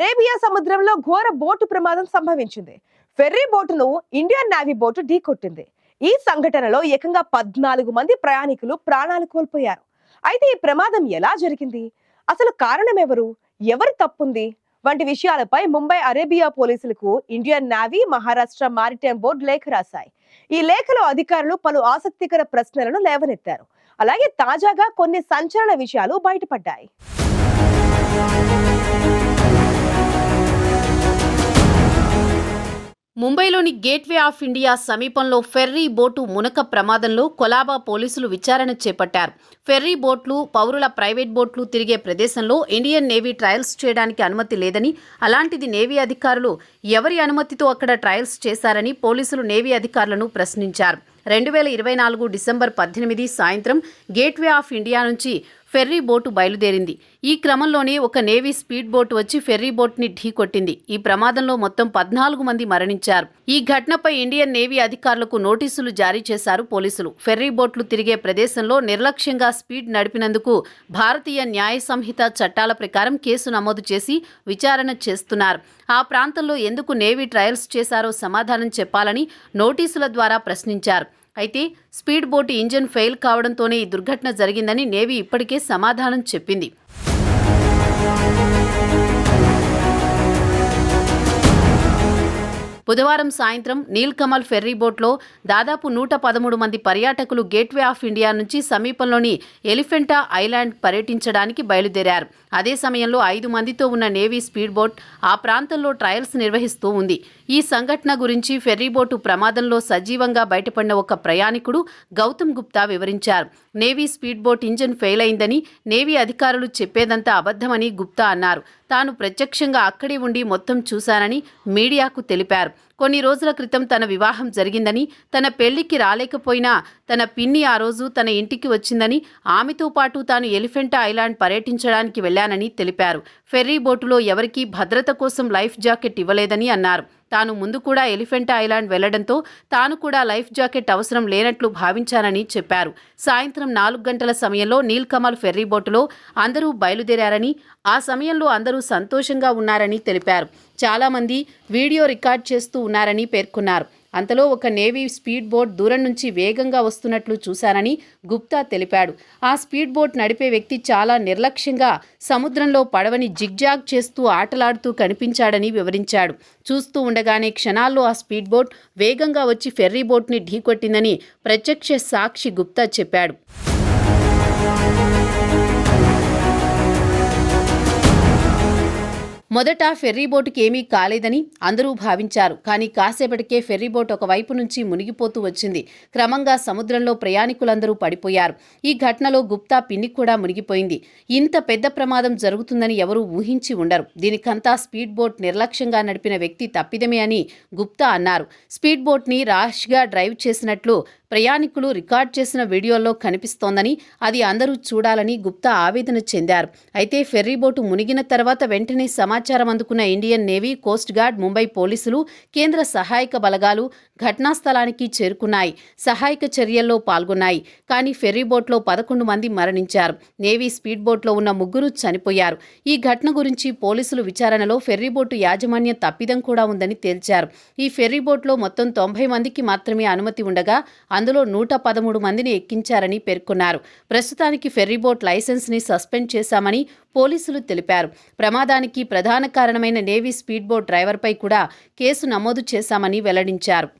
Arabia సముద్రంలో ఘోర boat ప్రమాదం సంభవించింది. ఫెర్రీ బోటును ఇండియన్ నేవీ బోటు ఢీకొట్టింది ఈ సంఘటనలో ఏకంగా పద్నాలుగు మంది ప్రయాణికులు ప్రాణాలు కోల్పోయారు. అయితే ఈ ప్రమాదం ఎలా జరిగింది? అసలు కారణం ఎవరు? ఎవరు తప్పుంది? వంటి విషయాలపై ముంబై అరేబియా పోలీసులకు Indian navy Maharashtra maritime board లేఖ రాశాయి. ఈ లేఖలో అధికారులు పలు ఆసక్తికర ప్రశ్నలను లేవనెత్తారు. అలాగే తాజాగా కొన్ని సంచలన విషయాలు బయటపడ్డాయి. ముంబైలోని గేట్వే ఆఫ్ ఇండియా సమీపంలో ఫెర్రీ బోటు మునక ప్రమాదంలో కొలాబా పోలీసులు విచారణ చేపట్టారు. ఫెర్రీ బోట్లు పౌరుల ప్రైవేట్ బోట్లు తిరిగే ప్రదేశంలో ఇండియన్ నేవీ ట్రయల్స్ చేయడానికి అనుమతి లేదని అలాంటిది నేవీ అధికారులు ఎవరి అనుమతితో అక్కడ ట్రయల్స్ చేశారని పోలీసులు నేవీ అధికారులను ప్రశ్నించారు. రెండు వేల ఇరవై నాలుగు డిసెంబర్ పద్దెనిమిది సాయంత్రం గేట్వే ఆఫ్ ఇండియా నుంచి ఫెర్రీ బోటు బయలుదేరింది. ఈ క్రమంలోనే ఒక నేవీ స్పీడ్ బోట్ వచ్చి ఫెర్రీ బోట్ని ఢీకొట్టింది ఈ ప్రమాదంలో మొత్తం పద్నాలుగు మంది మరణించారు. ఈ ఘటనపై ఇండియన్ నేవీ అధికారులకు నోటీసులు జారీ చేశారు పోలీసులు. ఫెర్రీ బోట్లు తిరిగే ప్రదేశంలో నిర్లక్ష్యంగా స్పీడ్ నడిపినందుకు భారతీయ న్యాయ సంహిత చట్టాల ప్రకారం కేసు నమోదు చేసి విచారణ చేస్తున్నారు. ఆ ప్రాంతంలో ఎందుకు నేవీ ట్రయల్స్ చేశారో సమాధానం చెప్పాలని నోటీసుల ద్వారా ప్రశ్నించారు. అయితే స్పీడ్ బోట్ ఇంజన్ ఫెయిల్ కావడంతోనే ఈ దుర్ఘటన జరిగిందని నేవీ ఇప్పటికే సమాధానం చెప్పింది. బుధవారం సాయంత్రం నీల్కమల్ ఫెర్రీ బోట్లో దాదాపు నూట పదమూడు మంది పర్యాటకులు గేట్వే ఆఫ్ ఇండియా నుంచి సమీపంలోని ఎలిఫెంటా ఐలాండ్ పర్యటించడానికి బయలుదేరారు. అదే సమయంలో ఐదు మందితో ఉన్న నేవీ స్పీడ్ బోట్ ఆ ప్రాంతంలో ట్రయల్స్ నిర్వహిస్తూ ఉంది. ఈ సంఘటన గురించి ఫెర్రీబోటు ప్రమాదంలో సజీవంగా బయటపడిన ఒక ప్రయాణికుడు గౌతమ్ గుప్తా వివరించారు. Navy speed boat engine fail అయిందని నేవీ అధికారులు చెప్పేదంతా అబద్ధమని గుప్తా అన్నారు. తాను ప్రత్యక్షంగా అక్కడే ఉండి మొత్తం చూశానని మీడియాకు తెలిపారు. కొన్ని రోజుల క్రితం తన వివాహం జరిగిందని తన పెళ్ళికి రాలేకపోయినా తన పిన్ని ఆ రోజు తన ఇంటికి వచ్చిందని ఆమెతో పాటు తాను ఎలిఫెంటా ఐలాండ్ పర్యటించడానికి వెళ్ళానని తెలిపారు. ఫెర్రీ బోటులో ఎవరికీ భద్రత కోసం లైఫ్ జాకెట్ ఇవ్వలేదని అన్నారు. తాను ముందు కూడా ఎలిఫెంటా ఐలాండ్ వెళ్ళడంతో తాను కూడా లైఫ్ జాకెట్ అవసరం లేనట్లు భావించానని చెప్పారు. సాయంత్రం నాలుగు గంటల సమయంలో నీల్కమల్ ఫెర్రీ బోటులో అందరూ బయలుదేరారని ఆ సమయంలో అందరూ సంతోషంగా ఉన్నారని తెలిపారు. చాలామంది వీడియో రికార్డ్ చేస్తూ ఉన్నారని పేర్కొన్నారు. అంతలో ఒక నేవీ స్పీడ్ బోట్ దూరం నుంచి వేగంగా వస్తున్నట్లు చూశానని గుప్తా తెలిపాడు. ఆ స్పీడ్ బోట్ నడిపే వ్యక్తి చాలా నిర్లక్ష్యంగా సముద్రంలో పడవని జిగ్జాగ్ చేస్తూ ఆటలాడుతూ కనిపించాడని వివరించాడు. చూస్తూ ఉండగానే క్షణాల్లో ఆ స్పీడ్ బోట్ వేగంగా వచ్చి ఫెర్రీ బోట్ని ఢీకొట్టిందని ప్రత్యక్ష సాక్షి గుప్తా చెప్పాడు. మొదట ఫెర్రీ ఏమీ కాలేదని అందరూ భావించారు. కానీ కాసేపటికే ఫెర్రీ బోట్ ఒక వైపు నుంచి మునిగిపోతూ వచ్చింది. క్రమంగా సముద్రంలో ప్రయాణికులందరూ పడిపోయారు. ఈ ఘటనలో గుప్తా పిన్ని కూడా మునిగిపోయింది. ఇంత పెద్ద ప్రమాదం జరుగుతుందని ఎవరూ ఊహించి ఉండరు. దీనికంతా స్పీడ్ బోట్ నిర్లక్ష్యంగా నడిపిన వ్యక్తి తప్పిదమే అని గుప్తా అన్నారు. స్పీడ్ బోట్ని రాష్గా డ్రైవ్ చేసినట్లు ప్రయాణికులు రికార్డ్ చేసిన వీడియోల్లో కనిపిస్తోందని అది అందరూ చూడాలని గుప్తా ఆవేదన చెందారు. అయితే ఫెర్రీ బోటు మునిగిన తర్వాత వెంటనే సమాచారం అందుకున్న Indian navy coast guard Mumbai పోలీసులు కేంద్ర సహాయక బలగాలు ఘటనా స్థలానికి చేరుకున్నాయి. సహాయక చర్యల్లో పాల్గొన్నాయి. కానీ ఫెర్రీ బోట్లో పదకొండు మంది మరణించారు. నేవీ స్పీడ్ బోట్లో ఉన్న ముగ్గురు చనిపోయారు. ఈ ఘటన గురించి పోలీసులు విచారణలో ఫెర్రీ బోటు యాజమాన్యం తప్పిదం కూడా ఉందని తేల్చారు. ఈ ఫెర్రీ బోట్లో మొత్తం తొంభై మందికి మాత్రమే అనుమతి ఉండగా అందులో నూట పదమూడు మందిని ఎక్కించారని పేర్కొన్నారు. ప్రస్తుతానికి ఫెర్రీబోట్ లైసెన్స్ని సస్పెండ్ చేశామని పోలీసులు తెలిపారు. ప్రమాదానికి ప్రధాన కారణమైన నేవీ స్పీడ్ బోట్ డ్రైవర్పై కూడా కేసు నమోదు చేశామని వెల్లడించారు.